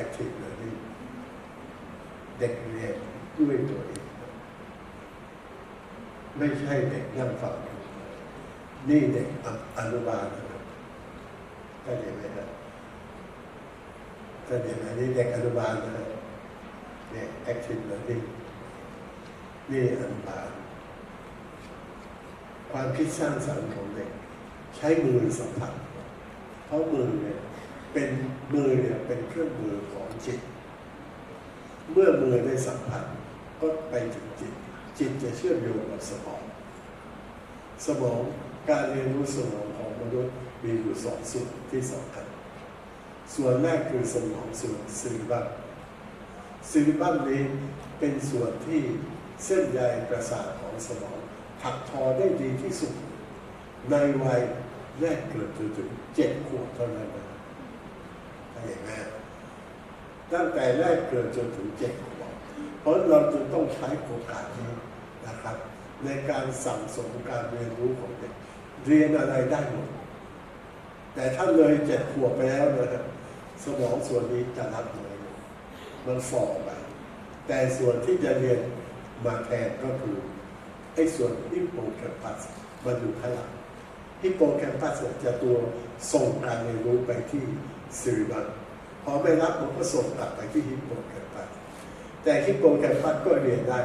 active learning เด็กเรียนด้วยตัวเอง ไม่ใช่เด็กนั่งฟังอยู่นี่เด็กออนุบาลนะก็เห็นไหมครับก็เห็นไหมนี่เด็กอนุบาลนะเนี่ย active learning นี่อนุบาลความคิดสร้างสรรค์ของเด็ก ใช้มือสัมผัสเพราะมือเนี่ย เป็นมือเนี่ยเป็นเครื่องมือของจิต เมื่อมือได้สัมผัสก็ไปถึงจิต จิตจะเชื่อมโยงกับสมอง สมองการเรียนรู้สมองของมนุษย์มีอยู่สองส่วนที่สำคัญ ส่วนแรกคือสมองส่วนซีริบัมซีริบัมนี้เป็นส่วนที่เส้นใยประสาทของสมองถักทอได้ดีที่สุด ในวัยแรกเกิดจนถึงเจ็ดขวบเท่านั้นนะ เห็นไหมตั้งแต่แรกเกิดจนถึงเจ็ดขวบเพราะเราจึงต้องใช้โอกาสนี้นะครับ ในการสั่งสมการเรียนรู้ของเด็ก เรียนอะไรได้หมด แต่ถ้าเลยเจ็ดขวบไปแล้วนะครับสมองส่วนนี้จะรับเลยมันฝ่อไปแต่ส่วนที่จะเรียนมาแทนก็คือไอ้ส่วนฮิปโปแคมปัสมันอยู่ข้างหลัง ฮิปโปแคมปัสจะตัวส่งการเรียนรู้ไปที่ซิริบัมพอไม่รับมันก็ส่งกลับไปที่ฮิปโปแคมปัสแต่ฮิปโปแคมปัสก็เรียนได้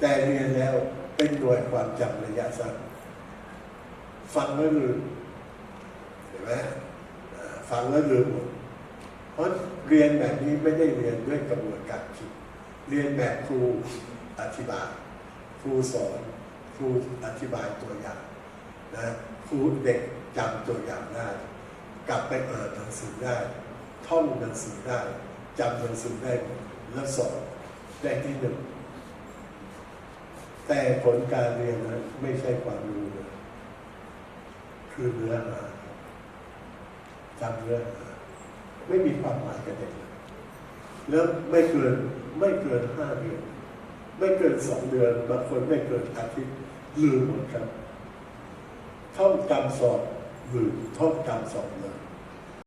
แต่เรียนแล้วเป็นหน่วยความจำระยะสั้นฟังแล้วลืมเห็นไหมฟังแล้วลืมหมดเพราะเรียนแบบนี้ไม่ได้เรียนด้วยกระบวนการคิด เรียนแบบครูอธิบาย ครูสอน ครูอธิบายตัวอย่าง นะครูเด็กจำตัวอย่างได้ กลับไปอ่านหนังสือได้ ท่องหนังสือได้จำหนังสือได้แล้วสอนได้ที่หนึ่งแต่ผลการเรียนนั้นไม่ใช่ความรู้เลยคือเนื้อหาจำเนื้อหาไม่มีความหมายกับเด็กแล้วไม่เกินไม่เกินห้าเดือน ไม่เกินสองเดือนบางคนไม่เกินอาทิตย์ลืมหมดครับ ท่องจำสอบอยู่ท่องจำสอบเลย